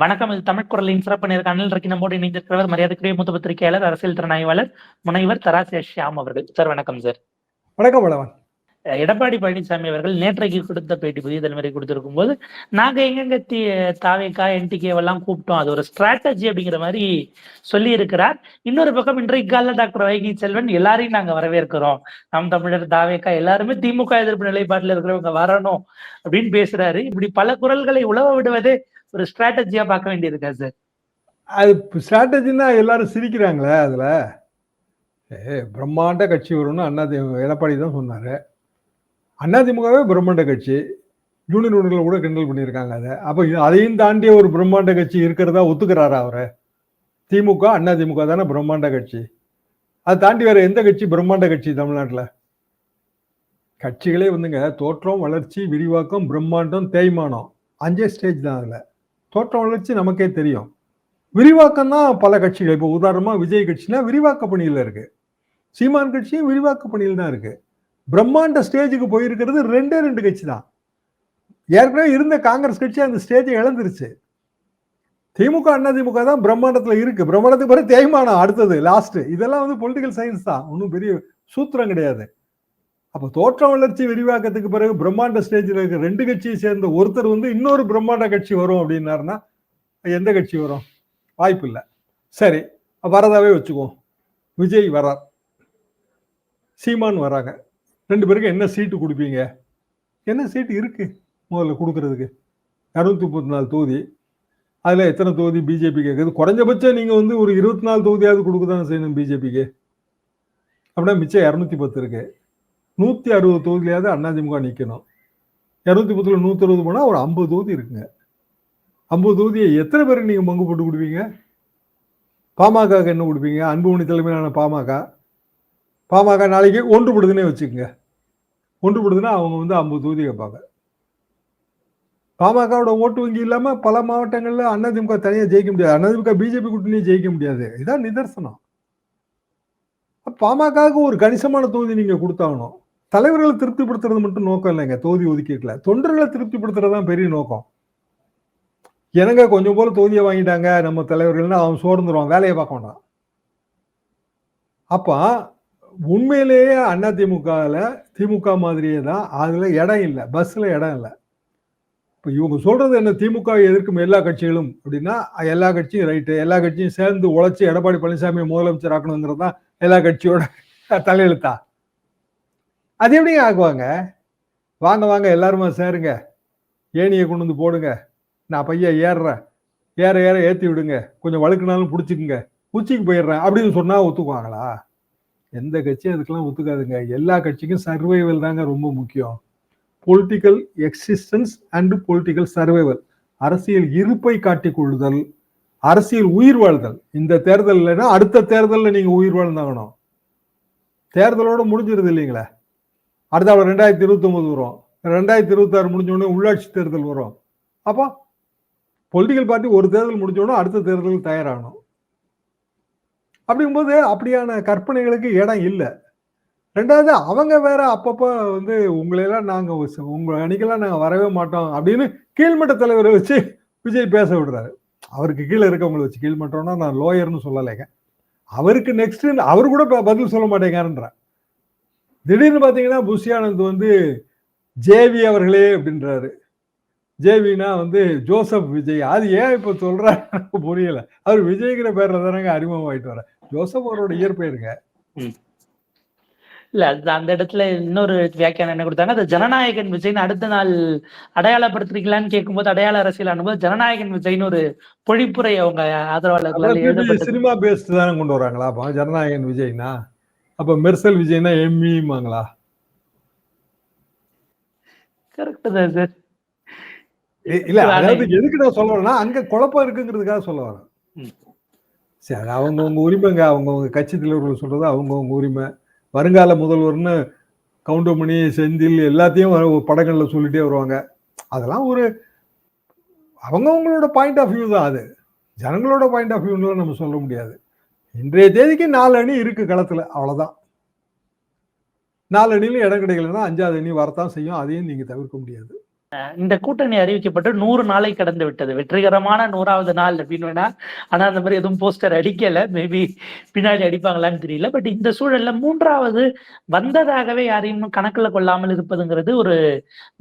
வணக்கம் இது தமிழ் குரலின் சிறப்பு நேர்காணல் இன்றைக்கு நம்மோடு இணைந்திருக்கிறவர் மரியாதைக்குரிய மூத்த பத்திரிகையாளர் அரசியல் திறனாய்வாளர் முனைவர் தராசிய ஷியாம் அவர்கள். சார் வணக்கம் சார். வணக்கம் வளவன். எடப்பாடி பழனிசாமி அவர்கள் நேற்றைக்கு கொடுத்த பேட்டி புதிய தலைமுறை கொடுத்திருக்கும் போது நாங்க எங்கெங்க தி தாவேக்கா என்டிகே எல்லாம் கூப்பிட்டோம். அது ஒரு ஸ்ட்ராட்டஜி அப்படிங்கிற மாதிரி சொல்லி இருக்கிறார் இன்னொரு பக்கம் இன்றைக்கு கால டாக்டர் வைகி செல்வன் எல்லாரையும் நாங்க வரவேற்கிறோம். நம் தமிழர் தாவேக்கா எல்லாருமே திமுக எதிர்ப்பு நிலைப்பாட்டில் இருக்கிறவங்க வரணும் அப்படின்னு பேசுறாரு. இப்படி பல குரல்களை உழவ விடுவதே ஒரு ஸ்ட்ராட்டஜியா பார்க்க வேண்டியிருக்கா சார் அது ஸ்ட்ராட்டஜின்னா எல்லாரும் சிரிக்கிறாங்களே அதுல. ஏ பிரம்மாண்ட கட்சி வரும்னு அண்ணா எடப்பாடி தான் சொன்னார். அதிமுகவே பிரம்மாண்ட கட்சி. யூனியன் ஒன்றில் கூட கிண்டல் பண்ணியிருக்காங்க அதை. அப்போ அதையும் தாண்டிய ஒரு பிரம்மாண்ட கட்சி இருக்கிறதா ஒத்துக்கிறாரா அவரை? திமுக அண்ணா திமுக தானே பிரம்மாண்ட கட்சி. அதை தாண்டி வேற எந்த கட்சி பிரம்மாண்ட கட்சி தமிழ்நாட்டில்? கட்சிகளே வந்துங்க தோற்றம் வளர்ச்சி விரிவாக்கம் பிரம்மாண்டம் தேய்மானம். அஞ்சே ஸ்டேஜ் தான் அதில். தோற்றம் வளர்ச்சி நமக்கே தெரியும். விரிவாக்கம் தான் பல கட்சிகள். இப்போ உதாரணமாக விஜய் கட்சினா விரிவாக்க பணியில் இருக்கு. சீமான் கட்சியும் விரிவாக்க பணியில் தான் இருக்கு. பிரம்மாண்ட ஸ்டேஜுக்கு போயிருக்கிறது ரெண்டே ரெண்டு கட்சி தான். ஏற்கனவே இருந்த காங்கிரஸ் கட்சி அந்த ஸ்டேஜை இழந்துருச்சு. திமுக அண்ணா திமுக தான் பிரம்மாண்டத்தில் இருக்கு. பிரம்மாண்டத்துக்கு பிறகு தேய்மானம் அடுத்தது லாஸ்ட் இதெல்லாம் வந்து பொலிட்டிக்கல் சயின்ஸ் தான். ஒன்றும் பெரிய சூத்திரம் கிடையாது. அப்போ தோற்ற வளர்ச்சி விரிவாக்கத்துக்கு பிறகு பிரம்மாண்ட ஸ்டேஜில் இருக்க ரெண்டு கட்சியை சேர்ந்த ஒருத்தர் வந்து இன்னொரு பிரம்மாண்ட கட்சி வரும் அப்படின்னாருன்னா எந்த கட்சி வரும்? வாய்ப்பு இல்லை. சரி வரதாவே வச்சுக்குவோம். விஜய் வரார். சீமான் வராங்க. ரெண்டு பேருக்கு என்ன சீட்டு கொடுப்பீங்க? என்ன சீட்டு இருக்கு முதல்ல கொடுக்கறதுக்கு? இரநூத்தி முப்பத்தி நாலு தொகுதி. அதில் எத்தனை தொகுதி பிஜேபி கேட்குது குறைஞ்சபட்சம் நீங்கள் வந்து ஒரு இருபத்தி நாலு தொகுதியாவது கொடுக்க தானே செய்யணும் பிஜேபிக்கு அப்படின்னா மிச்சம் இரநூத்தி பத்து இருக்குது நூற்றி அறுபது தொகுதியிலையாவது அதிமுக நிற்கணும் இரநூத்தி பத்தில் நூற்றி அறுபது போனால் ஒரு ஐம்பது தொகுதி இருக்குங்க. ஐம்பது தொகுதியை எத்தனை பேருக்கு நீங்கள் பங்கு போட்டு கொடுப்பீங்க? பாமக என்ன கொடுப்பீங்க? அன்புமணி தலைமையிலான பாமக. பாமக நாளைக்கு ஒன்றுபடுதுன்னே வச்சுக்கோங்க. ஒன்றுபடுதுன்னா அவங்க வந்து ஐம்பது தொகுதி கேட்பாங்க. பாமகவோட ஓட்டு வங்கி இல்லாமல் பல மாவட்டங்களில் அதிமுக தனியாக ஜெயிக்க முடியாது. அதிமுக பிஜேபி கூட்டணியும் ஜெயிக்க முடியாது. இதான் நிதர்சனம். பாமகவுக்கு ஒரு கணிசமான தொகுதி நீங்கள் கொடுத்தாகணும். தலைவர்களை திருப்திப்படுத்துறது மட்டும் நோக்கம் இல்லைங்க தொகுதி ஒதுக்கீட்டில். தொண்டர்களை திருப்திப்படுத்துறது தான் பெரிய நோக்கம். எனங்க கொஞ்சம் போல தொகுதியை வாங்கிட்டாங்க நம்ம தலைவர்கள்னா அவன் சோர்ந்துருவான் வேலையை பார்க்க வேண்டாம் அப்போ உண்மையிலேயே அண்ணா திமுகவில் திமுக மாதிரியே தான் அதில் இடம் இல்லை பஸ்ஸில் இடம் இல்லை. இப்போ இவங்க சொல்கிறது என்ன திமுக எதிர்க்கும் எல்லா கட்சிகளும் அப்படின்னா எல்லா கட்சியும் ரைட்டு எல்லா கட்சியும் சேர்ந்து உழைச்சி எடப்பாடி பழனிசாமி முதலமைச்சர் ஆக்கணுங்கிறது தான் எல்லா கட்சியோட தலையெழுத்தா? அது எப்படிங்க ஆக்குவாங்க? வாங்க வாங்க எல்லாருமா சேருங்க. ஏணியை கொண்டு வந்து போடுங்க. நான் பையன் ஏறுறேன். ஏற ஏற ஏற்றி விடுங்க. கொஞ்சம் வழுக்குனாலும் பிடிச்சிக்குங்க. உச்சிக்கு போயிடுறேன். அப்படின்னு சொன்னால் ஒத்துக்குவாங்களா? எந்த கட்சியும் அதுக்கெல்லாம் ஒத்துக்காதுங்க. எல்லா கட்சிக்கும் சர்வைவல் தாங்க ரொம்ப முக்கியம். Political existence and political survival அரசியல் இருப்பை காட்டிக் கொள்ளுதல் அரசியல் உயிர் வாழ்தல். இந்த தேர்தல் இல்லைன்னா அடுத்த தேர்தலில் நீங்கள் உயிர் வாழ்ந்தாகணும். தேர்தலோட முடிஞ்சிருது இல்லைங்களா? அடுத்த ரெண்டாயிரத்தி இருபத்தி ஒன்பது வரும். ரெண்டாயிரத்தி இருபத்தி ஆறு உள்ளாட்சி தேர்தல் வரும். அப்போ பொலிட்டிக்கல் பார்ட்டி ஒரு தேர்தல் முடிஞ்சோடனே அடுத்த தேர்தலுக்கு தயாராகணும். அப்படிங்கும்போது அப்படியான கற்பனைகளுக்கு இடம் இல்லை. ரெண்டாவது அவங்க வேற அப்பப்போ வந்து உங்களையெல்லாம் நாங்கள் உங்கள் அன்னைக்கெல்லாம் நாங்கள் வரவே மாட்டோம் அப்படின்னு கீழ்மட்ட தலைவரை வச்சு விஜய் பேச விடுறாரு. அவருக்கு கீழே இருக்கவங்களை வச்சு கீழ்மட்டம்னா நான் லோயர்னு சொல்லலைங்க. அவருக்கு நெக்ஸ்ட் அவர் கூட பதில் சொல்ல மாட்டேங்கிறேன் திடீர்னு பார்த்தீங்கன்னா புஷியானந்த் வந்து ஜேவி அவர்களே அப்படின்றாரு. ஜேவினா வந்து ஜோசப் விஜய். அது ஏன் இப்போ சொல்ற புரியல. அவர் விஜய்ங்கிற பேர்ல தானங்க அறிமுகமாயிட்டு வர ஜோசப் அவரோட இயற்பெயருங்க இல்ல அந்த இடத்துல இன்னொரு வியாக்கியானம் என்ன கொடுத்தாங்க அது ஜனநாயகன் விஜய்னு அடுத்த நாள் அடையாளப்படுத்திருக்கலான்னு கேட்கும்போது அடையாள அரசியல் அனுபவம் ஜனநாயகன் விஜய்னு ஒரு பொழிப்புரை அவங்க ஆதரவாளர்களால் சினிமா பேஸ்ட் தானே கொண்டு வராங்களா அப்போ? ஜனநாயகன் விஜய்னா? அப்ப மெர்சல் விஜய்னா எம்மிமாங்களா கரெக்ட் தான் சார் இல்ல அதாவது எதுக்கு நான் சொல்ல வரேன்னா அங்க குழப்பம் இருக்குங்கிறதுக்காக சொல்ல வரேன். சரி அவங்கவுங்க உரிமைங்க அவங்கவுங்க கட்சி தலைவர்கள் சொல்றது அவங்கவுங்க உரிமை. வருங்கால முதல்வர்னு கவுண்டமணி செந்தில் எல்லாத்தையும் படங்கள்ல சொல்லிட்டே வருவாங்க. அதெல்லாம் ஒரு அவங்கவுங்களோட பாயிண்ட் ஆஃப் வியூ தான் அது. ஜனங்களோட பாயிண்ட் ஆஃப் வியூல நம்ம சொல்ல முடியாது. இன்றைய தேதிக்கு நாலு அணி இருக்கு களத்துல அவ்வளவுதான். நாலு அணியிலும் இடம் கிடைக்கலன்னா அஞ்சாவது அணி வரத்தான் செய்யும். அதையும் நீங்க தவிர்க்க முடியாது. இந்த கூட்டணி அறிவிக்கப்பட்டு நூறு நாளை கடந்து விட்டது. வெற்றிகரமான நூறாவது நாள் அப்படின்னு வேணா. ஆனா அந்த மாதிரி எதுவும் போஸ்டர் அடிக்கல. மேபி பின்னாடி அடிப்பாங்களான்னு தெரியல. பட் இந்த சூழல்ல மூன்றாவது வந்ததாகவே யாரையும் கணக்குல கொள்ளாமல் இருப்பதுங்கிறது ஒரு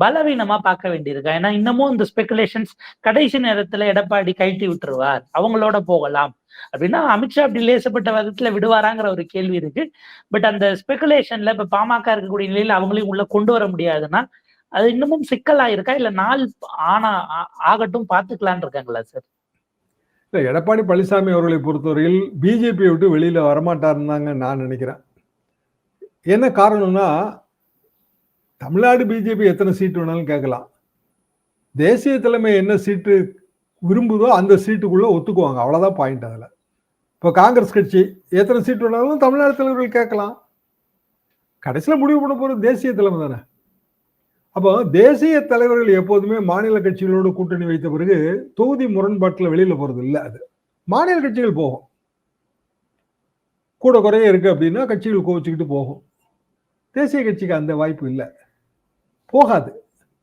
பலவீனமா பார்க்க வேண்டியிருக்கு. ஏன்னா இன்னமும் இந்த ஸ்பெகுலேஷன்ஸ் கடைசி நேரத்துல எடப்பாடி கைட்டி விட்டுருவார். அவங்களோட போகலாம். அப்படின்னா அமித்ஷா அப்படி லேசப்பட்ட விதத்துல விடுவாராங்கிற ஒரு கேள்வி இருக்கு. பட் அந்த ஸ்பெகுலேஷன்ல இப்ப பாமக இருக்கக்கூடிய நிலையில அவங்களையும் உள்ள கொண்டு வர முடியாதுன்னா அது இன்னமும் சிக்கலா இருக்கா இல்ல நாள் ஆனா ஆ- ஆகட்டும் பாத்துக்கலான்னு இருக்காங்களா சார்? இல்ல எடப்பாடி பழனிசாமி அவர்களை பொறுத்தவரையில் பிஜேபியை விட்டு வெளியில வரமாட்டாருந்தாங்க நான் நினைக்கிறேன். என்ன காரணம்னா தமிழ்நாடு பிஜேபி எத்தனை சீட்டு வேணாலும் கேட்கலாம். தேசிய தலைமை என்ன சீட்டு விரும்புதோ அந்த சீட்டுக்குள்ள ஒத்துக்குவாங்க. அவ்வளோதான் பாயிண்ட் அதில். இப்போ காங்கிரஸ் கட்சி எத்தனை சீட்டு வேணாலும் தமிழ்நாடு தலைவர்கள் கேட்கலாம். கடைசியில் முடிவு பண்ண போகிறது தேசிய தலைமை தானே. அப்போ தேசிய தலைவர்கள் எப்போதுமே மாநில கட்சிகளோடு கூட்டணி வைத்த பிறகு தொகுதி முரண்பாட்டில் வெளியில் போகிறது இல்லை அது. மாநில கட்சிகள் போகும். கூட குறைய இருக்கு அப்படின்னா கட்சிகள் கோவிச்சுக்கிட்டு போகும். தேசிய கட்சிக்கு அந்த வாய்ப்பு இல்லை. போகாது.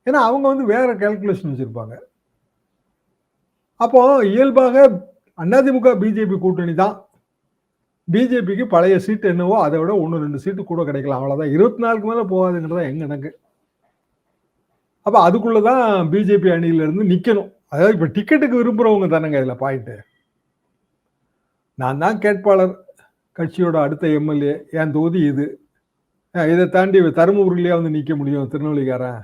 ஏன்னா அவங்க வந்து வேற கால்குலேஷன் வச்சிருப்பாங்க. அப்போ இயல்பாக அதிமுக பிஜேபி கூட்டணி தான். பிஜேபிக்கு பழைய சீட்டு என்னவோ அதை விட ஒன்று ரெண்டு சீட்டு கூட கிடைக்கலாம். அவ்வளோதான் இருபத்தி நாலுக்கு மேலே போகாதுங்கிறதா எங்கள் எனக்கு அப்போ அதுக்குள்ளதான் பிஜேபி அணியில இருந்து நிக்கணும். அதாவது இப்ப டிக்கெட்டுக்கு விரும்புறவங்க தானேங்க இதுல பாயிண்ட் நான் தான் கேட்பாளர் கட்சியோட அடுத்த எம்எல்ஏ என் தொகுதி இது. இதை தாண்டி தருமபுரியிலேயே வந்து நிக்க முடியும் திருநெல்வேலிக்காரன்.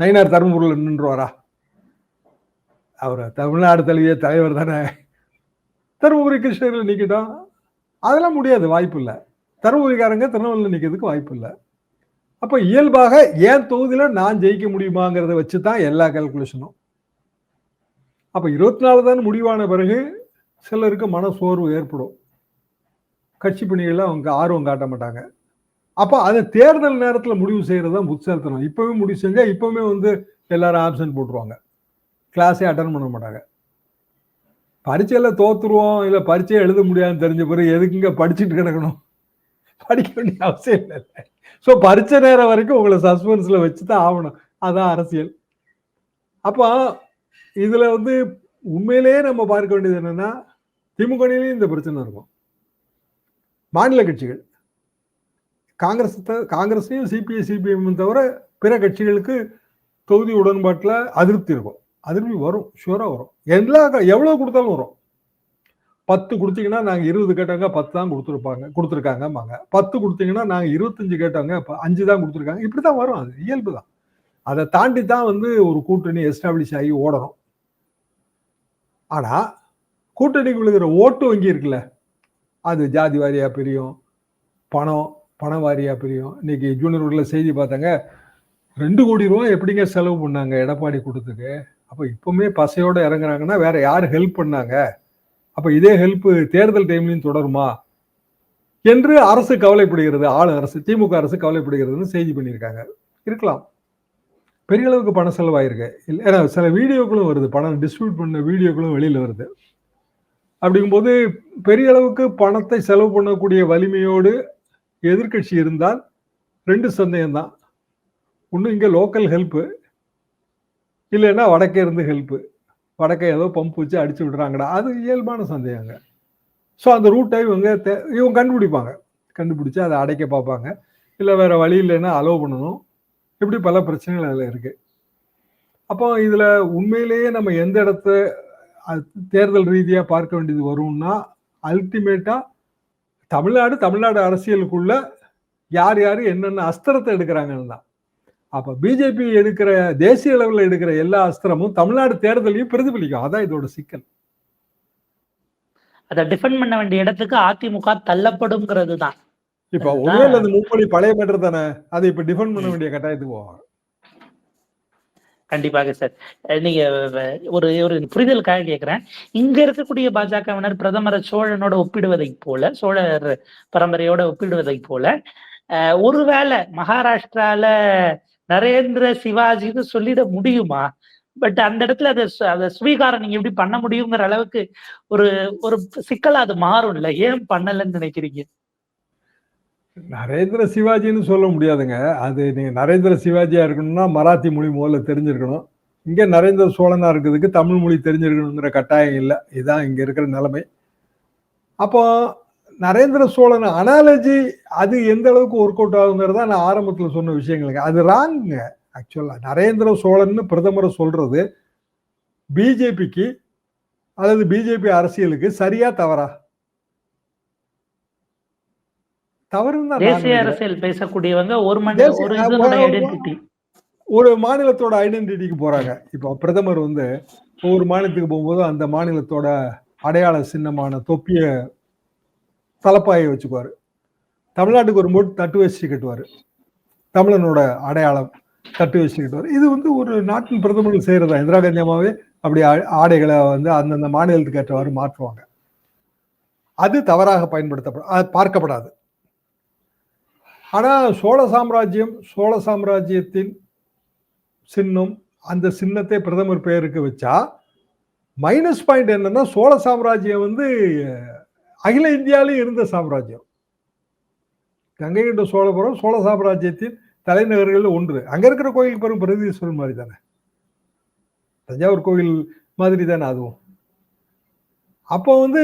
நயினார் தருமபுரியில் நின்றுவாரா? அவர் தமிழ்நாடு தலைவிய தலைவர் தானே. தருமபுரி கிருஷ்ணகிரியில் நிக்கட்டும். அதெல்லாம் முடியாது வாய்ப்பு இல்லை. தருமபுரிக்காரங்க திருநெல்வேலியில் நிற்கிறதுக்கு வாய்ப்பு இல்லை. அப்போ இயல்பாக ஏன் தொகுதியில் நான் ஜெயிக்க முடியுமாங்கிறத வச்சு தான் எல்லா கால்குலேஷனும் அப்போ இருபத்தி நாலு தான் முடிவான பிறகு சிலருக்கு மன சோர்வு ஏற்படும். கட்சி பணிகளில் அவங்க ஆர்வம் காட்ட மாட்டாங்க. அப்போ அதை தேர்தல் நேரத்தில் முடிவு செய்கிறது தான் புத்தார்த்தனம் இப்போவே முடிவு செஞ்சால் இப்போவுமே வந்து எல்லாரும் ஆப்சன்ட் போட்டுருவாங்க. கிளாஸே அட்டன் பண்ண மாட்டாங்க. பரீட்சையில் தோத்துருவோம் இல்லை பரீட்சையை எழுத முடியாதுன்னு தெரிஞ்ச பிறகு எதுக்குங்க படிச்சுட்டு கிடக்கணும்? படிக்க வேண்டிய அவசியம் இல்லை ஸோ பரிச்ச நேரம் வரைக்கும் உங்களை சஸ்பென்ஸ்ல வச்சு தான் ஆகணும். அதான் அரசியல். அப்போ இதில் வந்து உண்மையிலேயே நம்ம பார்க்க வேண்டியது என்னன்னா திமுகனிலையும் இந்த பிரச்சனை இருக்கும். மாநில கட்சிகள். காங்கிரஸ் த- காங்கிரஸையும் சிபிஐ சிபிஎம் தவிர பிற கட்சிகளுக்கு தொகுதி உடன்பாட்டில் அதிருப்தி இருக்கும். அதிருப்தி வரும். ஷுவராக வரும். எல்லா எவ்வளோ கொடுத்தாலும் வரும். பத்து கொடுத்தீங்கன்னா நாங்கள் இருபது கேட்டவங்க பத்து தான் கொடுத்துருப்பாங்க கொடுத்துருக்காங்கம்பாங்க. பத்து கொடுத்தீங்கன்னா நாங்கள் இருபத்தஞ்சு கேட்டவங்க இப்போ அஞ்சு தான் கொடுத்துருக்காங்க. இப்படி தான் வரும் அது இயல்பு தான். அதை தாண்டி தான் வந்து ஒரு கூட்டணி எஸ்டாப்ளிஷ் ஆகி ஓடணும். ஆனால் கூட்டணிக்கு விழுகிற ஓட்டு வங்கி இருக்குல்ல அது ஜாதி வாரியாக பிரியும் பணம் பணம் வாரியா பிரியும். இன்னைக்கு ஜூனியர்களில் செய்தி பார்த்தாங்க ரெண்டு கோடி ரூபா எப்படிங்க செலவு பண்ணாங்க எடப்பாடி கூட்டத்துக்கு? அப்போ இப்பவுமே பசையோடு இறங்குறாங்கன்னா வேற யார் ஹெல்ப் பண்ணாங்க? அப்ப இதே ஹெல்ப் தேர்தல் டைம்லையும் தொடருமா? என்று அரசு கவலைப்படுகிறது ஆளு அரசு திமுக அரசு கவலைப்படுகிறதுன்னு செய்தி பண்ணியிருக்காங்க. இருக்கலாம். பெரிய அளவுக்கு பணம் செலவாயிருக்கு. இல்லை ஏன்னா சில வீடியோக்களும் வருது. பணம் டிஸ்ட்ரிபியூட் பண்ண வீடியோக்களும் வெளியில் வருது. அப்படிங்கும்போது பெரிய அளவுக்கு பணத்தை செலவு பண்ணக்கூடிய வலிமையோடு எதிர்க்கட்சி இருந்தால் ரெண்டு சந்தேகம் தான் ஒன்று இங்கே லோக்கல் ஹெல்ப்பு இல்லைன்னா வடக்கே இருந்து ஹெல்ப்பு வடக்கே ஏதோ பம்ப் வச்சு அடிச்சு விடுறாங்கடா. அது இயல்பான சந்தேகங்க. ஸோ அந்த ரூட்டை இவங்க தே- இவங்க கண்டுபிடிப்பாங்க. கண்டுபிடிச்சு அதை அடைக்க பார்ப்பாங்க. இல்லை வேற வழி இல்லைன்னா அலோவ் பண்ணணும். இப்படி பல பிரச்சனைகள் அதில் இருக்கு. அப்போ இதில் உண்மையிலேயே நம்ம எந்த இடத்த தேர்தல் ரீதியாக பார்க்க வேண்டியது வரும்னா அல்டிமேட்டாக தமிழ்நாடு தமிழ்நாடு அரசியலுக்குள்ள யார் யார் என்னென்ன அஸ்திரத்தை எடுக்கிறாங்கன்னு தான். அப்ப பிஜேபி எடுக்கிற தேசிய அளவில் எடுக்கிற எல்லா அஸ்திரமும் தமிழ்நாடு தேர்தலையும் பிரதிபலிக்கும். அதான் இதோட சிக்கல். அதை டிஃபெண்ட் பண்ண வேண்டிய இடத்துக்கு அதிமுக தள்ளப்படும்ங்கிறது தான் இப்ப ஒருவேளை அந்த மும்மொழி பழைய மேட்டர் தானே. அதை இப்ப டிஃபெண்ட் பண்ண வேண்டிய கட்டாயத்துக்கு போவாங்க. கண்டிப்பாக சார் நீங்க ஒரு ஒரு புரிதலுக்காக கேட்கிறேன் இங்க இருக்கக்கூடிய பாஜகவினர் பிரதமரை சோழனோட ஒப்பிடுவதை போல சோழர் பரம்பரையோட ஒப்பிடுவதை போல ஒருவேளை மகாராஷ்டிரால நரேந்திர சிவாஜின்னு சொல்லிட முடியுமா? பட் அந்த இடத்துல அதை சு- அதை ஸ்வீகாரம் நீங்க எப்படி பண்ண முடியுங்கிற அளவுக்கு ஒரு ஒரு சிக்கலா அது மாறும்ல. ஏன் பண்ணலன்னு நினைக்கிறீங்க? நரேந்திர சிவாஜின்னு சொல்ல முடியாதுங்க. அது நீங்க நரேந்திர சிவாஜியா இருக்கணும்னா மராத்தி மொழி முதல்ல தெரிஞ்சிருக்கணும். இங்க நரேந்திர சோழனா இருக்கிறதுக்கு தமிழ் மொழி தெரிஞ்சிருக்கணுங்கிற கட்டாயம் இல்லை. இதுதான் இங்க இருக்கிற நிலைமை. அப்போ நரேந்திர சோழன் அனாலஜி அது எந்த அளவுக்கு ஒர்க் அவுட் ஆகுங்கிறதா நான் ஆரம்பத்தில் சொன்ன விஷயங்களுங்க அது ராங்குங்க ஆக்சுவலா நரேந்திர சோழன்னு பிரதமரை சொல்றது பிஜேபிக்கு அல்லது பிஜேபி அரசியலுக்கு சரியா தவறா? தவறுன்னு தேசிய. அரசியல் பேசக்கூடியவங்க ஒரு ஒரு ஒரு மாநிலத்தோட ஐடென்டிட்டிக்கு போறாங்க. இப்போ பிரதமர் வந்து ஒவ்வொரு மாநிலத்துக்கு போகும்போது அந்த மாநிலத்தோட அடையாள சின்னமான தொப்பிய தலப்பாயை வச்சுக்குவார். தமிழ்நாட்டுக்கு வரும்போது தட்டு வச்சு கட்டுவார். தமிழனோட அடையாளம் தட்டு வச்சு கட்டுவார். இது வந்து ஒரு நாட்டின் பிரதமர்கள் செய்கிறதா இந்திரா காந்தி அப்படி ஆ- ஆடைகளை வந்து அந்தந்த மாநிலத்துக்கு ஏற்றவாறு மாற்றுவாங்க. அது தவறாக பயன்படுத்தப்பட அது பார்க்கப்படாது. ஆனால் சோழ சாம்ராஜ்யம் சோழ சாம்ராஜ்யத்தின் சின்னம் அந்த சின்னத்தை பிரதமர் பெயருக்கு வச்சா மைனஸ் பாயிண்ட் என்னன்னா சோழ சாம்ராஜ்யம் வந்து அகில இந்தியாவிலும் இருந்த சாம்ராஜ்யம். கங்கை கொண்ட சோழபுரம் சோழ சாம்ராஜ்யத்தின் தலைநகர்களில் ஒன்று. அங்கே இருக்கிற கோயில் பெரும் பிரகதீஸ்வரன் மாதிரி தானே தஞ்சாவூர் கோயில் மாதிரி தானே அதுவும். அப்போ வந்து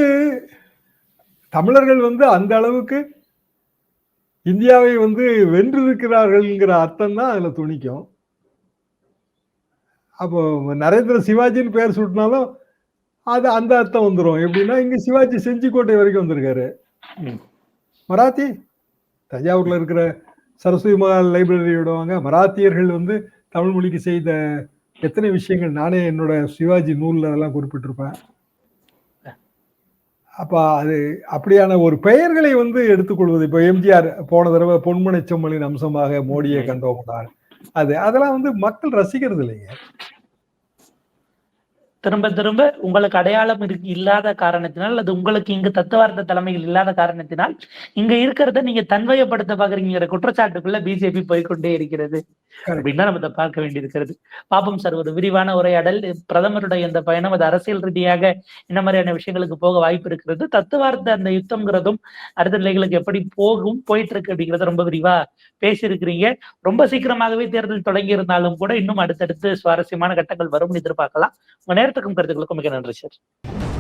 தமிழர்கள் வந்து அந்த அளவுக்கு இந்தியாவை வந்து வென்றிருக்கிறார்கள்ங்கிற அர்த்தம் தான் அதில் துணிக்கும். அப்போ நரேந்திர சிவாஜின்னு பேர் சுட்டினாலும் அது அந்த அர்த்தம் வந்துடும் எப்படின்னா இங்க சிவாஜி செஞ்சிக்கோட்டை வரைக்கும் வந்திருக்காரு. மராத்தி தஞ்சாவூர்ல இருக்கிற சரஸ்வதி மகால் லைப்ரரி விடுவாங்க மராத்தியர்கள் வந்து தமிழ் மொழிக்கு செய்த எத்தனை விஷயங்கள் நானே என்னோட சிவாஜி நூல்ல அதெல்லாம் குறிப்பிட்டிருப்பேன். அப்ப அது அப்படியான ஒரு பெயர்களை வந்து எடுத்துக்கொள்வது இப்போ எம்ஜிஆர் போன தடவை பொன்மனை செம்மலின் அம்சமாக மோடியை கண்டோம்னார் அது அதெல்லாம் வந்து மக்கள் ரசிக்கிறது இல்லைங்க. திரும்ப திரும்ப உங்களுக்கு அடையாளம் இருக்கு இல்லாத காரணத்தினால் அது உங்களுக்கு இங்கு தத்துவார்த்த தலைமைகள் இல்லாத காரணத்தினால் இங்க இருக்கிறத நீங்க தன்வயப்படுத்த பாக்குறீங்கிற குற்றச்சாட்டுக்குள்ள பிஜேபி போய்க்கொண்டே இருக்கிறது. அப்படின்னு நம்ம இதை பார்க்க வேண்டியிருக்கிறது. பாப்போம் சார் ஒரு விரிவான உரையாடல். பிரதமருடைய இந்த பயணம் அது அரசியல் ரீதியாக என்ன மாதிரியான விஷயங்களுக்கு போக வாய்ப்பு இருக்கிறது? தத்துவார்த்த அந்த யுத்தம்ங்கிறதும் அடுத்த நிலைகளுக்கு எப்படி போகும் போயிட்டு இருக்கு அப்படிங்கறத ரொம்ப விரிவா பேசியிருக்கிறீங்க. ரொம்ப சீக்கிரமாகவே தேர்தல் தொடங்கி இருந்தாலும் கூட இன்னும் அடுத்தடுத்து சுவாரஸ்யமான கட்டங்கள் வரும்னு எதிர்பார்க்கலாம். உங்க நேரத்துக்கும் கருத்துக்களுக்கும் மிக நன்றி சார்